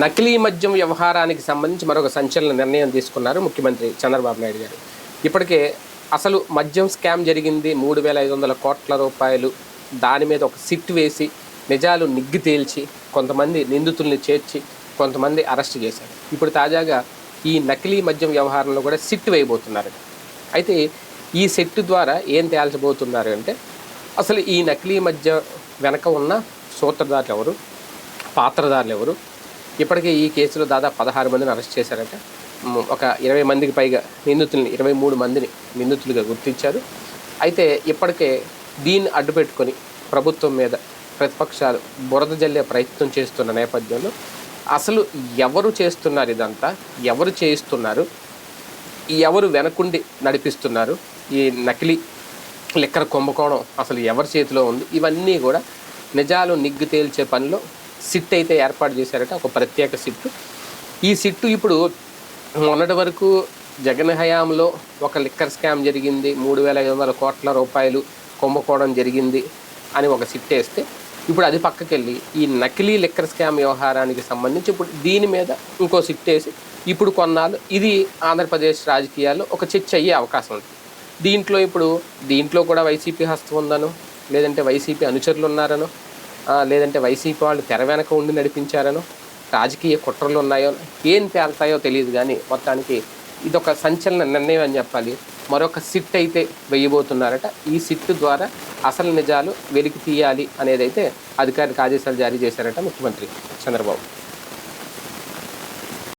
నకిలీ మద్యం వ్యవహారానికి సంబంధించి మరొక సంచలన నిర్ణయం తీసుకున్నారు ముఖ్యమంత్రి చంద్రబాబు నాయుడు గారు. ఇప్పటికే అసలు మద్యం స్కామ్ జరిగింది. మూడు వేల ఐదు వందల కోట్ల రూపాయలు దాని మీద ఒక సిట్ వేసి నిజాలు నిగ్గు తేల్చి కొంతమంది నిందితుల్ని చేర్చి కొంతమంది అరెస్ట్ చేశారు. ఇప్పుడు తాజాగా ఈ నకిలీ మద్యం వ్యవహారంలో కూడా సిట్ వేయబోతున్నారు. అయితే ఈ సెట్ ద్వారా ఏం తేల్చబోతున్నారు అంటే అసలు ఈ నకిలీ మధ్య వెనక ఉన్న సూత్రధారులు ఎవరు? పాత్రధారులు ఎవరు? ఇప్పటికే ఈ కేసులో దాదాపు పదహారు మందిని అరెస్ట్ చేశారట. ఒక ఇరవై మందికి పైగా నిందితుల్ని ఇరవై మూడు మందిని నిందితులుగా గుర్తించారు. అయితే ఇప్పటికే దీన్ని అడ్డుపెట్టుకొని ప్రభుత్వం మీద ప్రతిపక్షాలు బురద జల్లే ప్రయత్నం చేస్తున్న నేపథ్యంలో అసలు ఎవరు చేస్తున్నారు ఇదంతా? ఎవరు చేయిస్తున్నారు? ఎవరు వెనకుండి నడిపిస్తున్నారు? ఈ నకిలీ లెక్కర కుంభకోణం అసలు ఎవరి చేతిలో ఉంది? ఇవన్నీ కూడా నిజాలు నిగ్గు తేల్చే పనిలో సిట్ అయితే ఏర్పాటు చేశారట ఒక ప్రత్యేక సిట్టు. ఈ సిట్టు ఇప్పుడు మొన్నటి వరకు జగన్ హయాంలో ఒక లిక్కర్ స్కామ్ జరిగింది మూడు వేల ఐదు వందల కోట్ల రూపాయలు కుంభకోణం జరిగింది అని ఒక సిట్ వేస్తే ఇప్పుడు అది పక్కకెళ్ళి ఈ నకిలీ లిక్కర్ స్కామ్ వ్యవహారానికి సంబంధించి ఇప్పుడు దీని మీద ఇంకో సిట్ వేసి ఇప్పుడు కొన్నాళ్ళు ఇది ఆంధ్రప్రదేశ్ రాజకీయాల్లో ఒక చర్చ అయ్యే అవకాశం ఉంది. దీంట్లో ఇప్పుడు దీంట్లో కూడా వైసీపీ హస్తం ఉందనో లేదంటే వైసీపీ అనుచరులు ఉన్నారనో లేదంటే వైసీపీ వాళ్ళు తెర వెనక ఉండి నడిపించారనో రాజకీయ కుట్రలు ఉన్నాయో ఏం తేలుతాయో తెలియదు కానీ మొత్తానికి ఇదొక సంచలన నిర్ణయం అని చెప్పాలి. మరొక సిట్ అయితే వేయబోతున్నారట. ఈ సిట్ ద్వారా అసలు నిజాలు వెలికి తీయాలి అనేది అయితే అధికారిక ఆదేశాలు జారీ చేశారట ముఖ్యమంత్రి చంద్రబాబు.